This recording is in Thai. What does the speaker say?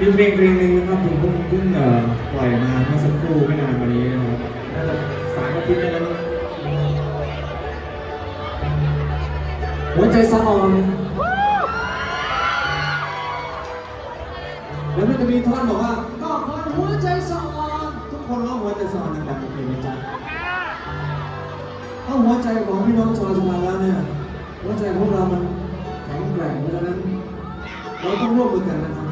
มีเพลงเพลงหนึ่งนะครับผมเพิ่งเพิ่งปล่อยมาเมื่อสักครู่ไม่นานมานี้นะครับน่าจะสามอาทิตย์แล้วหัวใจสะออนแล้วมันจะมีท่อนบอกว่าก็ขอหัวใจสะออนทุกคนร้องหัวใจสะออนดังๆโอเคไหมจ๊ะถ้าหัวใจของพี่น้องชาวสุพรรณแล้วเนี่ยหัวใจของเรามันแข็งแกร่งเพราะฉะนั้นเราต้องร่วมมือกันนะครับ